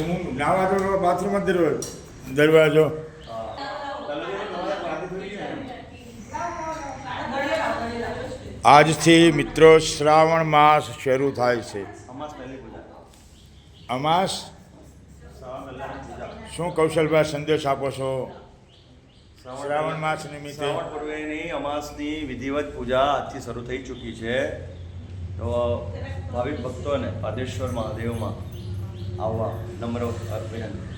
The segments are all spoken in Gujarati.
હું નાવા દરવાજો. આજથી મિત્રો શ્રાવણ માસ શરૂ થાય છે. અમાસ? શું કૌશલભાઈ સંદેશ આપો છો? શ્રાવણ માસ નિમિત્તે. અમાસની વિધિવત પૂજા આજથી શરૂ થઈ ચૂકી છે. તો ભાવિક ભક્તોને પાદેશ્વર મહાદેવમાં આવવા નમ્ર વિનંતી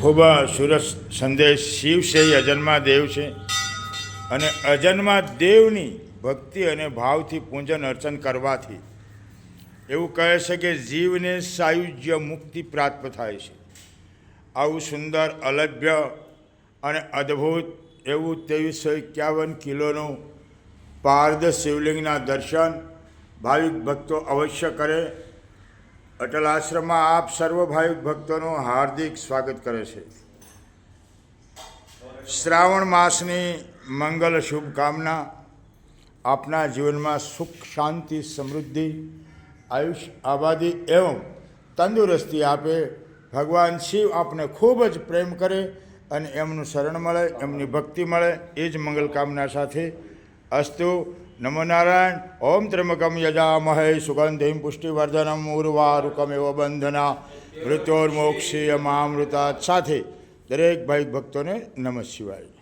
ખૂબ સુરત સંદેશ. શિવ છે, એ અજન્મા દેવ છે. અને અજન્મા દેવની ભક્તિ અને ભાવથી પૂજન અર્ચન કરવાથી એવું કહે છે કે જીવને સાયુજ્ય મુક્તિ પ્રાપ્ત થાય છે. આવું સુંદર, અલભ્ય અને અદ્ભુત એવું ત્રેવીસો એકાવન કિલોનું પારદ શિવલિંગના દર્શન ભાવિક ભક્તો અવશ્ય કરે. અટલ આશ્રમમાં આપ સર્વ ભાવિક ભક્તોનું હાર્દિક સ્વાગત કરે છે. શ્રાવણ માસની મંગલ શુભકામના. આપના જીવનમાં સુખ, શાંતિ, સમૃદ્ધિ, આયુષ, આબાદી એવં તંદુરસ્તી આપે. ભગવાન શિવ આપને ખૂબ જ પ્રેમ કરે અને એમનું શરણ મળે, એમની ભક્તિ મળે. એ જ મંગલ કામના સાથે અસ્તુ નમો નારાયણ ઓમ ત્રમકમ યજામહે સુગંધિમ પુષ્ટિવર્ધનમ ઉર્વારુકમેવ બંધના મૃત્યોર્મોક્ષીય મામૃતા સાથે દરેક ભાઈ ભક્તોને નમઃ શિવાય